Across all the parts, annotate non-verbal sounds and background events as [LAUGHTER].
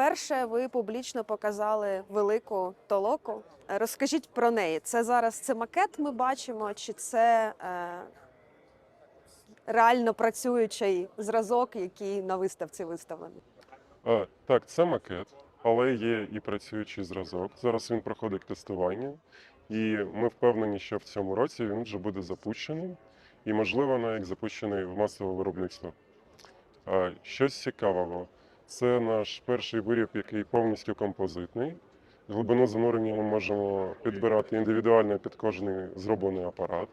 Вперше ви публічно показали велику толоку. Е, Розкажіть про неї. Це зараз це макет ми бачимо, чи це е, реально працюючий зразок, який на виставці виставлений? А, так, це макет, але є і працюючий зразок. Зараз він проходить тестування, і ми впевнені, що в цьому році він вже буде запущений, і, можливо, навіть запущений в масове виробництво. Щось цікавого. Це наш перший виріб, який повністю композитний. Глибину занурення ми можемо підбирати індивідуально під кожний зроблений апарат.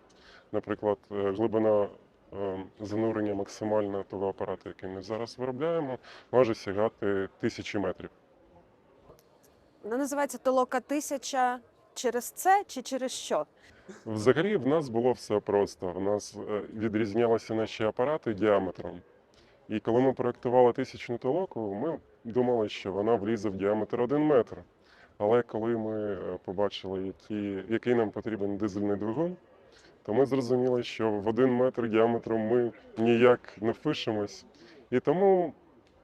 Наприклад, е, глибина е, занурення максимальна того апарату, який ми зараз виробляємо, може сягати тисячі метрів. Вона називається толока тисяча через це чи через що? Взагалі, в нас було все просто. В нас е, відрізнялися наші апарати діаметром. І коли ми проєктували тисячну толоку, ми думали, що вона влізе в діаметр 1 метр. Але коли ми е, побачили, які, який нам потрібен дизельний двигун, то ми зрозуміли, що в 1 метр діаметром ми ніяк не впишемось. І тому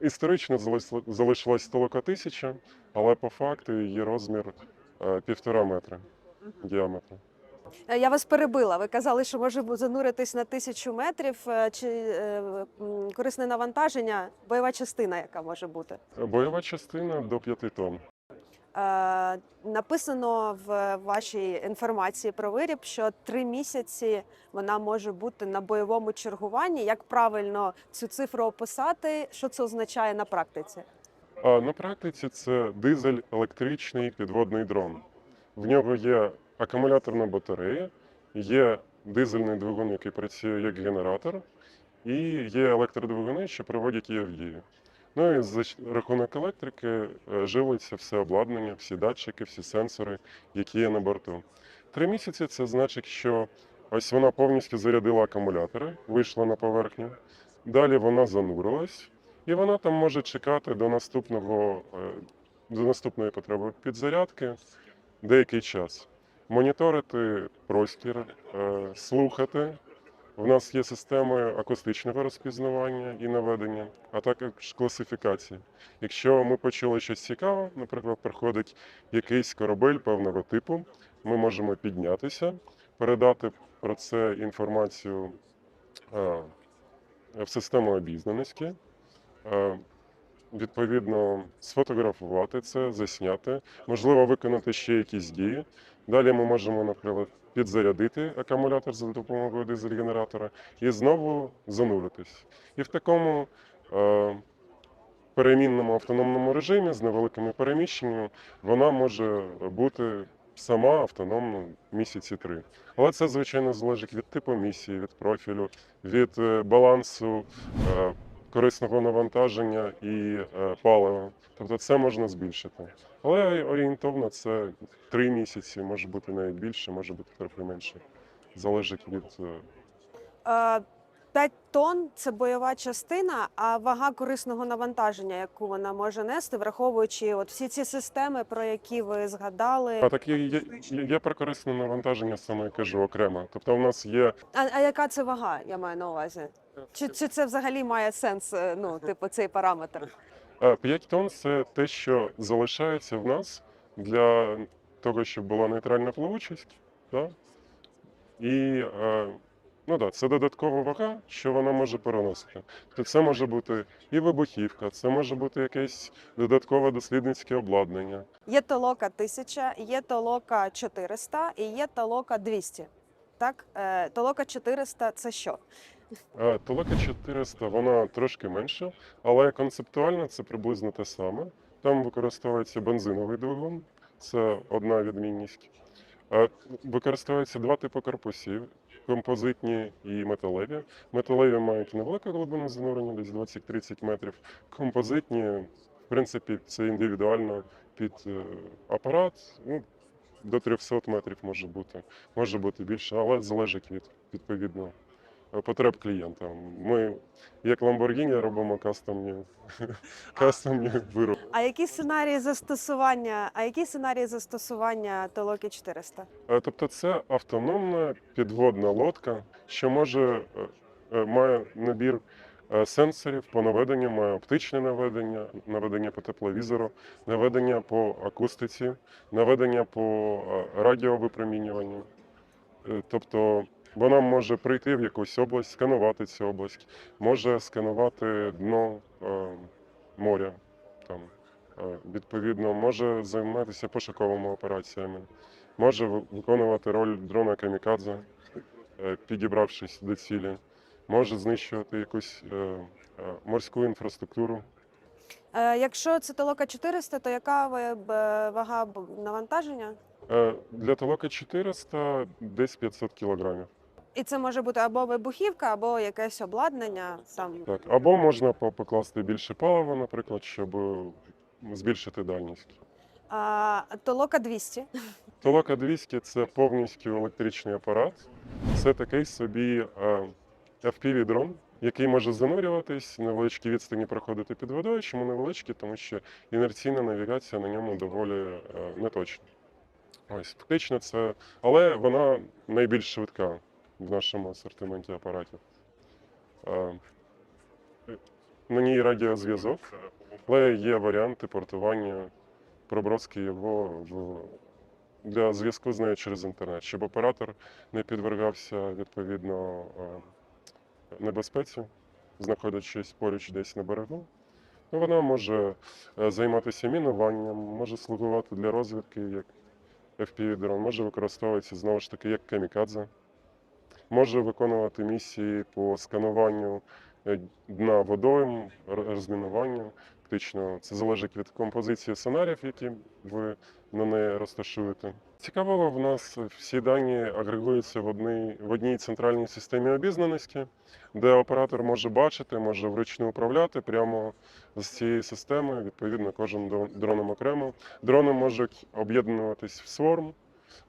історично залишила- залишилась толока тисяча, але по факту її розмір е, півтора метра діаметру. Е, Я вас перебила. Ви казали, що може бу- зануритись на тисячу метрів. Е, Чи е, корисне навантаження, бойова частина, яка може бути? Бойова частина до 5 тонн. Написано в вашій інформації про виріб, що три місяці вона може бути на бойовому чергуванні. Як правильно цю цифру описати? Що це означає на практиці? На практиці це дизель електричний підводний дрон. В нього є акумуляторна батарея, є дизельний двигун, який працює як генератор, і є електродвигуни, що приводять її в дію. Ну і за рахунок електрики е, живиться все обладнання, всі датчики, всі сенсори, які є на борту. Три місяці це значить, що ось вона повністю зарядила акумулятори, вийшла на поверхню. Далі вона занурилась, і вона там може чекати до наступного е, до наступної потреби підзарядки деякий час. Моніторити простір, е, слухати. У нас є системи акустичного розпізнавання і наведення, а також класифікації. Якщо ми почули щось цікаве, наприклад, приходить якийсь корабель певного типу, ми можемо піднятися, передати про це інформацію е, в систему обізнаності, е, відповідно сфотографувати це, засняти, можливо, виконати ще якісь дії. Далі ми можемо, наприклад, підзарядити акумулятор за допомогою дизель-генератора і знову зануритись. І в такому е, перемінному автономному режимі з невеликими переміщеннями вона може бути сама автономно місяці три. Але це, звичайно, залежить від типу місії, від профілю, від е, балансу е, корисного навантаження і е, палива. Тобто це можна збільшити. Але орієнтовно це три місяці, може бути навіть більше, може бути трохи менше. Залежить від е, Е, 5 тонн це бойова частина, а вага корисного навантаження, яку вона може нести, враховуючи от всі ці системи, про які ви згадали. а так є, є, є про корисне навантаження, саме я кажу окремо. Тобто, у нас є А, а яка це вага? Я маю на увазі? Чи, чи це взагалі має сенс? е, Ну, [LAUGHS] типу, цей параметр? 5 тонн це те, що залишається в нас для того, щоб була нейтральна плавучість. Да? І е, ну, да, це додаткова вага, що вона може переносити. Тобто це може бути і вибухівка, це може бути якесь додаткове дослідницьке обладнання. Є толока 1000, є толока 400 і є толока 200. Так, Е, толока 400 – це що? Е, Толока 400 вона трошки менша, але концептуально це приблизно те саме. Там використовується бензиновий двигун, це одна відмінність. Е, Використовується два типи корпусів: композитні і металеві. Металеві мають невелику глибину занурення, десь 20-30 метрів. Композитні, в принципі, це індивідуально під е, апарат. Ну, до 300 метрів може бути, може бути більше, але залежить від відповідно потреб клієнта. Ми, як Lamborghini, робимо кастомні, [LAUGHS] кастомні вироби. А які сценарії застосування? А які сценарії застосування толоки 400? Е, Тобто це автономна підводна лодка, що може е, е, має набір сенсорів по наведенню, має оптичне наведення, наведення по тепловізору, наведення по акустиці, наведення по радіовипромінюванню. Тобто вона може прийти в якусь область, сканувати цю область, може сканувати дно е, моря. Там, е, відповідно, може займатися пошуковими операціями, може виконувати роль дрона камікадзе, е, підібравшись до цілі, може знищувати якусь е, е, морську інфраструктуру. Е, Якщо це толока 400, то яка вага навантаження? Е, Для толока 400 десь 500 кілограмів. І це може бути або вибухівка, або якесь обладнання. Там Так, або можна по- покласти більше палива, наприклад, щоб е, збільшити дальність. а, толока 200. Толока 200 це повністю електричний апарат. Це такий собі е, FPV-дрон, який може занурюватись, невеличкі відстані проходити під водою. Чому невеличкі? Тому що інерційна навігація на ньому доволі е, неточна. Ось, фактично це, але вона найбільш швидка в нашому асортименті апаратів. На ній радіозв'язок, але є варіанти портування, проброски його для зв'язку з нею через інтернет, щоб оператор не підвергався відповідно небезпеці, знаходячись поруч десь на берегу. Ну, вона може е, займатися мінуванням, може слугувати для розвідки як FPV-дрон, може використовуватися знову ж таки як камікадзе, може виконувати місії по скануванню е, дна водойм, р- розмінуванню. Фактично, це залежить від композиції сценаріїв, які ви на неї розташуєте. Цікаво, в нас всі дані агрегуються в одній, в одній центральній системі обізнаності, де оператор може бачити, може вручну управляти прямо з цієї системи, відповідно, кожен дро- дроном окремо. Дрони можуть об'єднуватись в сворм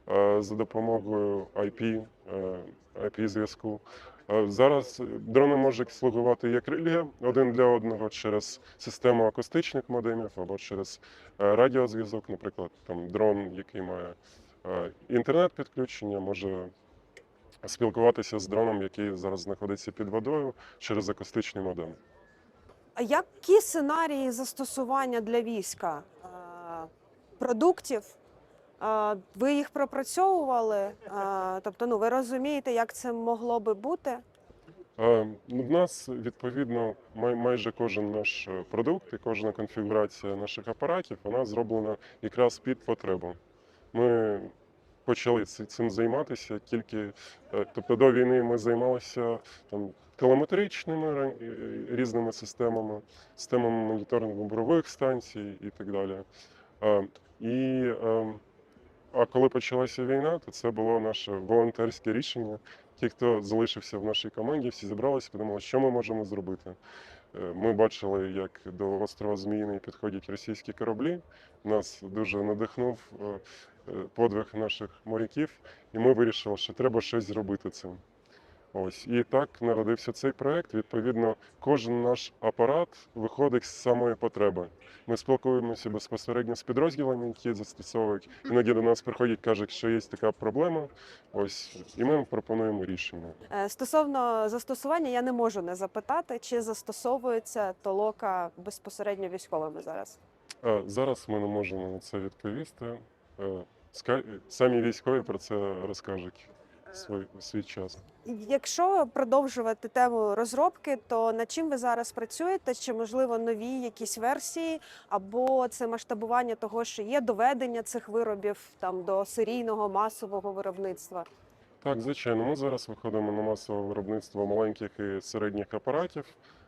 е, за допомогою IP, IP-зв'язку. Е, Зараз дрони можуть слугувати як реле один для одного через систему акустичних модемів або через е, радіозв'язок, наприклад, там дрон, який має е, інтернет-підключення, може спілкуватися з дроном, який зараз знаходиться під водою через акустичний модем. А які сценарії застосування для війська продуктів? Ви їх пропрацьовували? Тобто, ну ви розумієте, як це могло би бути? Е, ну, нас відповідно май- майже кожен наш е, продукт і кожна конфігурація наших апаратів вона зроблена якраз під потребу. Ми почали цим займатися тільки, е, тобто до війни ми займалися там телеметричними різними системами, системами моніторингу бурових станцій і так далі. Е, І е, а коли почалася війна, то це було наше волонтерське рішення. Ті, хто залишився в нашій команді, всі зібралися, подумали, що ми можемо зробити. Е, Ми бачили, як до острова Зміїний підходять російські кораблі. Нас дуже надихнув е, е, подвиг наших моряків, і ми вирішили, що треба щось зробити цим. Ось і так народився цей проект. Відповідно, кожен наш апарат виходить з самої потреби. Ми спілкуємося безпосередньо з підрозділами, які застосовують. Іноді до нас приходять, кажуть, що є така проблема. Ось і ми пропонуємо рішення. Е, Стосовно застосування, я не можу не запитати, чи застосовується толока безпосередньо військовими зараз. Зараз ми не можемо на це відповісти. Е, Самі військові про це розкажуть свій, свій час. Якщо продовжувати тему розробки, то над чим ви зараз працюєте? Чи можливо нові якісь версії, або це масштабування того, що є доведення цих виробів там до серійного масового виробництва? Так, звичайно, ми зараз виходимо на масове виробництво маленьких і середніх апаратів,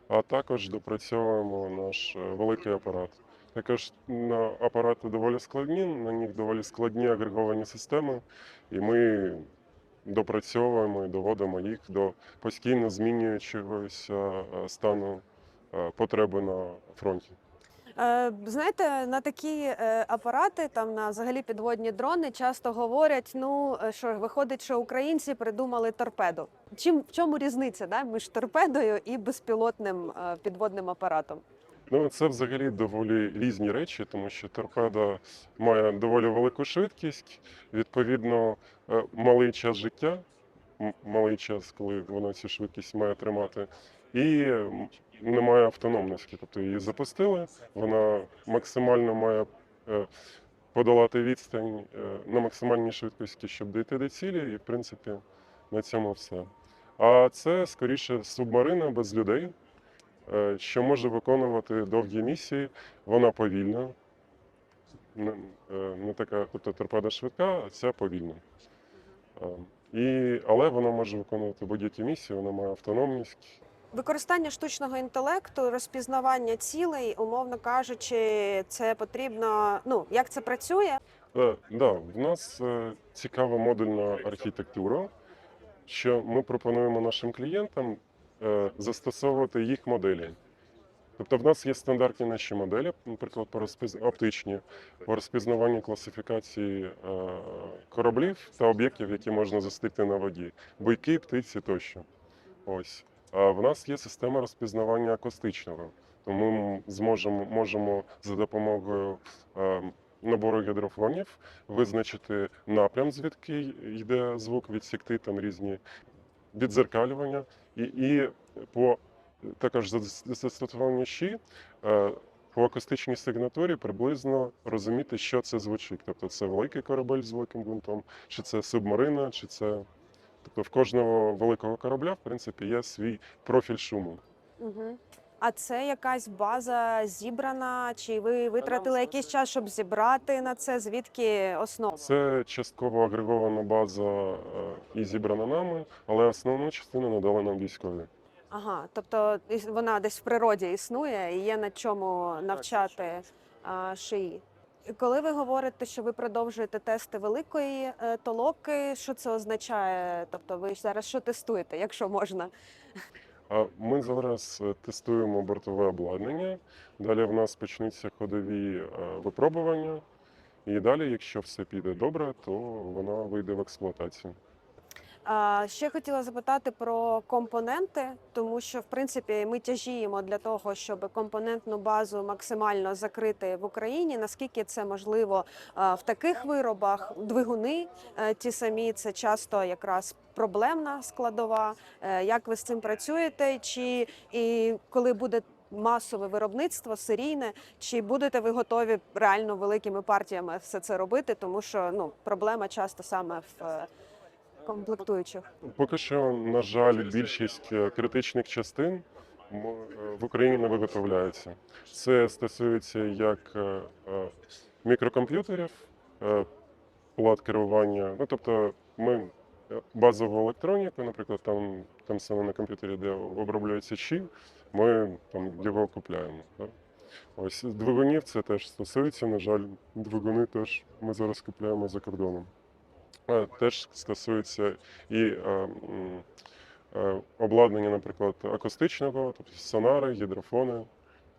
а також допрацьовуємо наш е, великий апарат. Також на апарати доволі складні, на них доволі складні агреговані системи, і ми допрацьовуємо і доводимо їх до постійно змінюючогося е, стану е, потреби на фронті. Е, Знаєте, на такі апарати, там на взагалі підводні дрони, часто говорять: ну що виходить, що українці придумали торпеду. Чим в чому різниця да, між торпедою і безпілотним підводним апаратом? Ну, це взагалі доволі різні речі, тому що торпеда має доволі велику швидкість, відповідно, е, малий час життя. малий час, коли вона цю швидкість має тримати, і немає автономності. Тобто її запустили, вона максимально має е, подолати відстань е, на максимальній швидкості, щоб дійти до цілі, і в принципі на цьому все. А це скоріше субмарина без людей, що може виконувати довгі місії. Вона повільна, не, е, така, тобто торпеда швидка, а ця повільна. Е, І, але вона може виконувати будь-які місії, вона має автономність. Використання штучного інтелекту, розпізнавання цілей, умовно кажучи, це потрібно. Ну як це працює? Е, да, в нас е, цікава модульна архітектура, що ми пропонуємо нашим клієнтам е, застосовувати їх моделі. Тобто в нас є стандартні наші моделі, наприклад, по розпіз... оптичні, по розпізнаванню класифікації е, кораблів та об'єктів, які можна зустріти на воді, буйки, птиці тощо. Ось. А в нас є система розпізнавання акустичного, тому ми зможемо можемо за допомогою е, набору гідрофонів визначити напрям, звідки йде звук, відсікти там різні відзеркалювання, і, і по також за- застосування щі е, по акустичній сигнатурі приблизно розуміти, що це звучить. Тобто це великий корабель з великим гвинтом, чи це субмарина, чи це. Тобто в кожного великого корабля, в принципі, є свій профіль шуму. Угу. А це якась база зібрана? Чи ви витратили якийсь час, щоб зібрати на це? Звідки основа? Це частково агрегована база е, і зібрана нами, але основну частину надали нам військові. Ага, тобто вона десь в природі існує і є над чому навчати а, шиї. Коли ви говорите, що ви продовжуєте тести великої е, толоки, що це означає? Тобто, ви зараз що тестуєте, якщо можна? Ми зараз е, тестуємо бортове обладнання. Далі в нас почнуться ходові е, випробування. І далі, якщо все піде добре, то вона вийде в експлуатацію. Ще хотіла запитати про компоненти, тому що в принципі ми тяжіємо для того, щоб компонентну базу максимально закрити в Україні. Наскільки це можливо в таких виробах? Двигуни е, ті самі це часто якраз проблемна складова. Е, Як ви з цим працюєте? Чи і коли буде масове виробництво серійне, чи будете ви готові реально великими партіями все це робити? Тому що ну проблема часто саме в е, комплектуючих. Поки що, на жаль, більшість е, критичних частин е, в Україні не виготовляється. Це стосується як е, мікрокомп'ютерів, плат керування. Ну тобто, ми базову електроніку, наприклад, там, там саме на комп'ютері, де обробляється чіп, ми там його купляємо. Ось двигунів це теж стосується. На жаль, двигуни теж ми зараз купляємо за кордоном. Е, Теж стосується і е, е, обладнання, наприклад, акустичного, тобто сонари, гідрофони.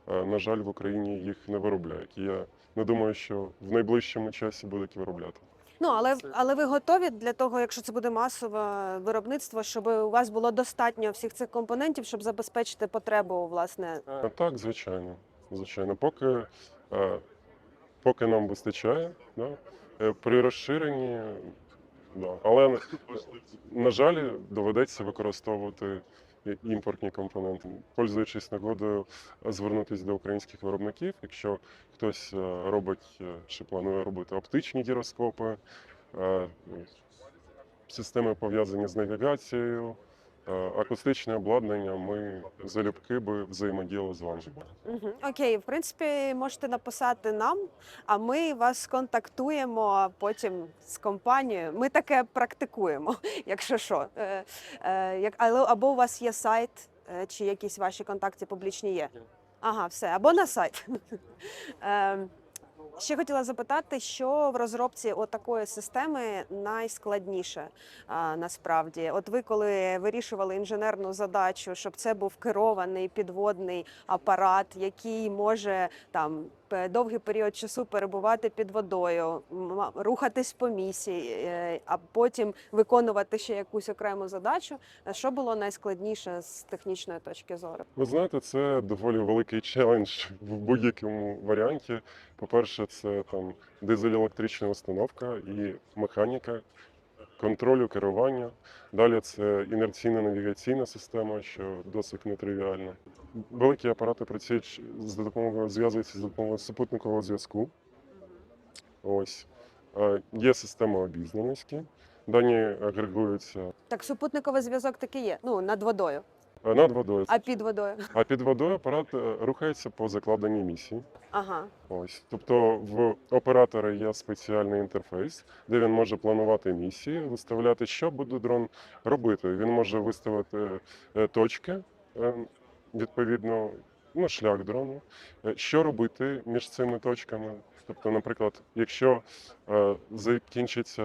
Е, На жаль, в Україні їх не виробляють. Я не думаю, що в найближчому часі будуть виробляти. Ну але але ви готові для того, якщо це буде масове виробництво, щоб у вас було достатньо всіх цих компонентів, щоб забезпечити потребу, власне. Так, звичайно. Звичайно, поки, поки нам вистачає, да, при розширенні, да. але, на жаль, доведеться використовувати імпортні компоненти. Пользуючись нагодою, звернутися до українських виробників, якщо хтось е, робить е, чи планує робити оптичні гіроскопи, е, системи пов'язані з навігацією, акустичне обладнання, ми залюбки би взаємодіяли з вами. Угу. Окей, в принципі, можете написати нам, а ми вас контактуємо потім з компанією. Ми таке практикуємо, [LAUGHS] якщо що. Е, е, але або у вас є сайт, е, чи якісь ваші контакти публічні є. Ага, все, або на сайт. [LAUGHS] Ще хотіла запитати, що в розробці от такої системи найскладніше а, насправді. От ви коли вирішували інженерну задачу, щоб це був керований підводний апарат, який може там довгий період часу перебувати під водою, рухатись по місії, е, а потім виконувати ще якусь окрему задачу. е, Що було найскладніше з технічної точки зору? Ви знаєте, це доволі великий челендж в будь-якому варіанті. По-перше, це там дизель-електрична установка і механіка. Контролю, керування. Далі це інерційна навігаційна система, що досить нетривіально. Великі апарати працюють з допомогою зв'язуються з допомогою супутникового зв'язку. Ось є система обізнаності. Дані агрегуються Так, супутниковий зв'язок таки є. Ну, над водою. Е, над водою. А під водою. А під водою апарат е, рухається по закладеній місії. Ага. Ось, тобто в оператора є спеціальний інтерфейс, де він може планувати місії, виставляти, що буде дрон робити. Він може виставити е, точки, відповідно, ну, шлях дрону, що робити між цими точками. Тобто, наприклад, якщо закінчиться,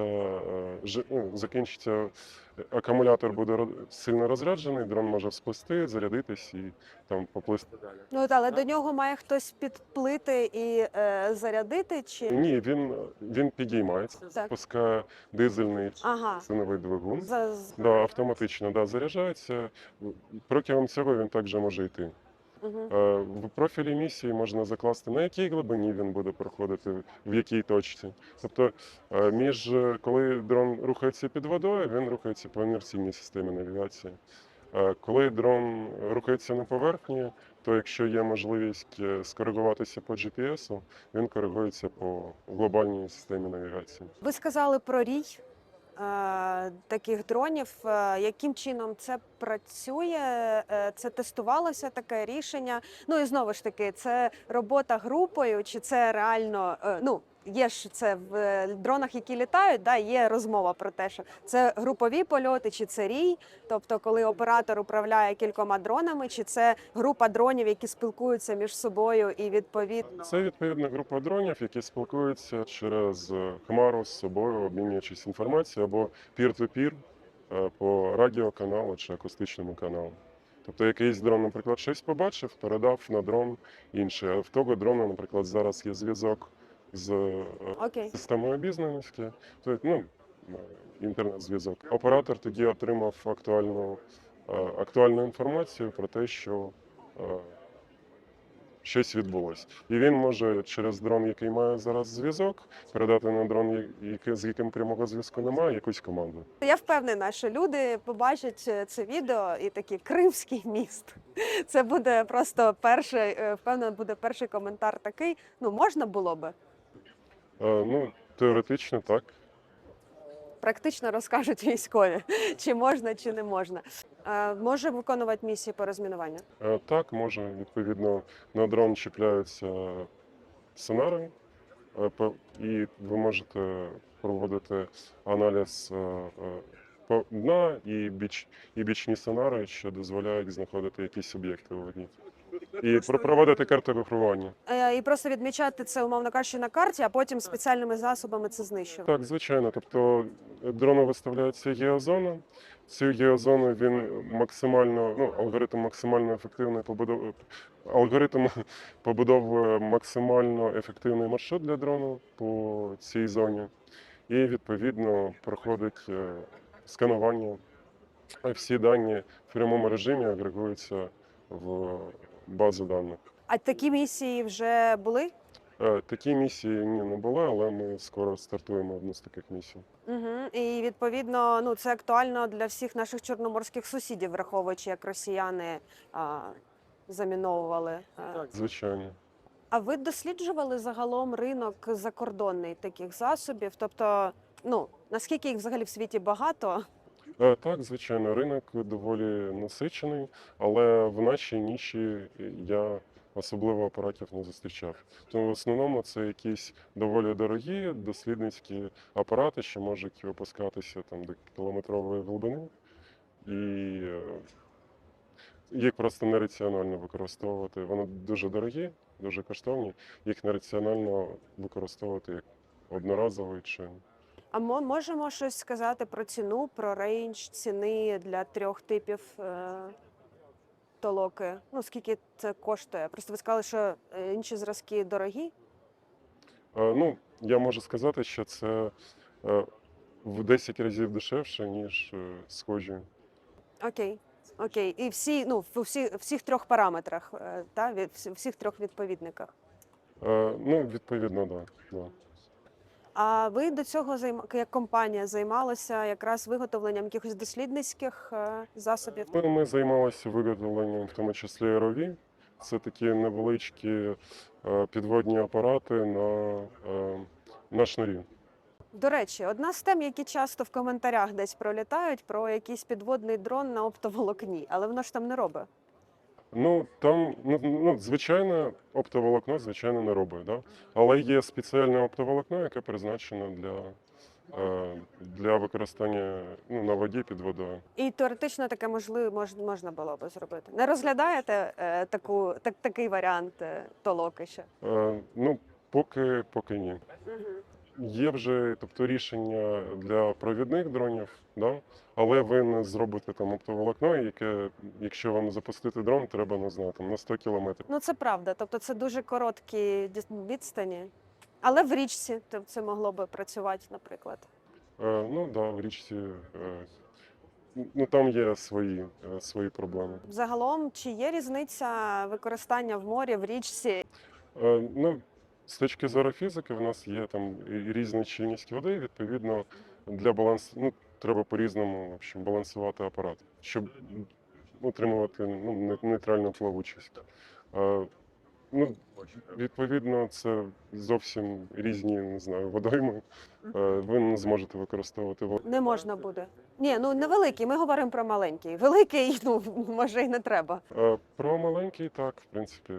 ну, закінчиться акумулятор буде сильно розряджений, дрон може сплести, зарядитись і там поплисти далі. Ну, от, але до нього має хтось підплити і е, зарядити, чи. Ні, він, він підіймається, Так. спускає дизельний Ага. синовий двигун. За... Да, автоматично да, заряджається. Протягом цього він також може йти. Е, В профілі місії можна закласти, на якій глибині він буде проходити, в якій точці. Тобто, е, між е, коли дрон рухається під водою, він рухається по інерційній системі навігації. Коли дрон рухається на поверхні, то якщо є можливість скоригуватися по GPS, він коригується по глобальній системі навігації. Ви сказали про рій таких дронів. Е, яким чином це працює? Е, це тестувалося таке рішення? Ну і знову ж таки, це робота групою, чи це реально е, ну. Є ж це в е, дронах, які літають, да, є розмова про те, що це групові польоти, чи це рій, тобто коли оператор управляє кількома дронами, чи це група дронів, які спілкуються між собою і відповідно. Це відповідна група дронів, які спілкуються через е, хмару з собою, обмінюючись інформацією або пір-ту-пір е, по радіоканалу чи акустичному каналу. Тобто якийсь дрон, наприклад, щось побачив, передав на дрон інший. А в того дрона, наприклад, зараз є зв'язок з е, Окей. системою обізнаності, то ну, е, інтернет-зв'язок. Оператор тоді отримав актуальну, е, актуальну інформацію про те, що е, щось відбулось. І він може через дрон, який має зараз зв'язок, передати на дрон, з яким прямого зв'язку немає, якусь команду. Я впевнена, що люди побачать е, це відео і такі Кримський міст. Це буде просто перший, е, впевнена, буде перший коментар такий. Ну можна було би. Е, Ну, теоретично так. Практично розкажуть військові, чи можна, чи не можна. Е, Може виконувати місії по розмінуванню. Е, Так, може, відповідно, на дрон чіпляються е, по- і ви можете проводити аналіз е, е, по- дна і, біч, і бічні сонари, що дозволяють знаходити якісь об'єкти у воді. І про- проводити карти випробування. Е, І просто відмічати це, умовно кажучи, на карті, а потім спеціальними засобами це знищувати. Так, звичайно. Тобто дрону виставляється геозона. Цю геозону він максимально, ну, алгоритм максимально ефективної побудови. Алгоритм [LAUGHS] побудовує максимально ефективний маршрут для дрону по цій зоні. І відповідно проходить е, сканування. Всі дані в прямому режимі агрегуються в базу даних. А такі місії вже були? Е, Такі місії ні, не були, але ми скоро стартуємо одну з таких місій. Угу. І відповідно, ну це актуально для всіх наших чорноморських сусідів, враховуючи, як росіяни а, заміновували. е, Звичайно. А ви досліджували загалом ринок закордонний таких засобів? Тобто, ну наскільки їх взагалі в світі багато? Е, Так, звичайно, ринок доволі насичений, але в нашій ніші я особливо апаратів не зустрічав. Тому в основному це якісь доволі дорогі дослідницькі апарати, що можуть опускатися там до кілометрової глибини, і е, їх просто нераціонально використовувати. Вони дуже дорогі, дуже коштовні, їх нераціонально використовувати як одноразовий чи А ми можемо щось сказати про ціну, про рейндж ціни для трьох типів е, толоки? Ну скільки це коштує? Просто ви сказали, що е, інші зразки дорогі. Е, Ну, я можу сказати, що це е, в 10 разів дешевше, ніж е, схожі. Окей. Окей. І всі, ну, в всі, всіх трьох параметрах, е, та, від, всі- всіх трьох відповідниках. Е, Ну, відповідно, так. Да, да. А ви до цього як компанія займалися якраз виготовленням якихось дослідницьких е, засобів? Ми, ми займалися виготовленням, в тому числі ROV. Це такі невеличкі е, підводні апарати на, е, на шнурі. До речі, одна з тем, які часто в коментарях десь пролітають, про якийсь підводний дрон на оптоволокні, але воно ж там не робить. Ну там ну, ну звичайно, оптоволокно, звичайно, не робить, да? але є спеціальне оптоволокно, яке призначено для, е, для використання ну, на воді під водою. І теоретично таке можливо мож, можна було би зробити. Не розглядаєте е, таку так, такий варіант е, толоки ще? Е, ну, поки, поки ні. Є вже тобто, рішення для провідних дронів, да? але ви не зробите там оптоволокно, яке, якщо вам запустити дрон, треба не знаю, там, на 100 кілометрів. Ну це правда. Тобто це дуже короткі відстані. Але в річці тобто, це могло би працювати, наприклад. Е, ну да, в річці е, ну, там є свої, е, свої проблеми. Загалом, чи є різниця використання в морі, в річці? Е, ну, з точки зору фізики, в нас є там і різна щільність води, відповідно, для балансу ну, треба по-різному в общем, балансувати апарат, щоб утримувати ну, нейтральну плавучість. Ну, відповідно, це зовсім різні не знаю, водойми. Ви не зможете використовувати воду. Не можна буде. Ні, ну невеликий. Ми говоримо про маленький. Великий, [LAUGHS] ну може й не треба. Про маленький, так, в принципі,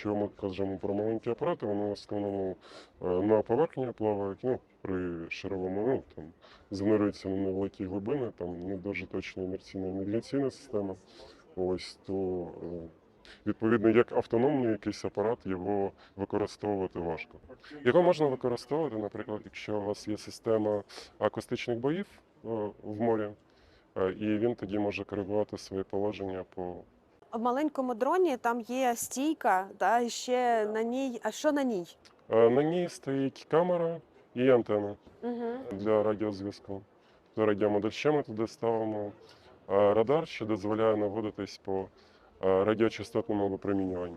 якщо ми кажемо про маленькі апарати, вони в основному е, на поверхні плавають, ну, при шаровому, ну, там, занурюються на невеликі глибини, там не дуже точна інерційна навігаційна система. Ось, то, е, відповідно, як автономний якийсь апарат, його використовувати важко. Його можна використовувати, наприклад, якщо у вас є система акустичних боїв е, в морі, і він тоді може коригувати своє положення по В маленькому дроні там є стійка, та ще на ній. А що на ній? Е, На ній стоїть камера і антенна Угу. для радіозв'язку. До радіомодель ще ми туди ставимо е, радар, що дозволяє наводитись по е, радіочастотному випромінюванню.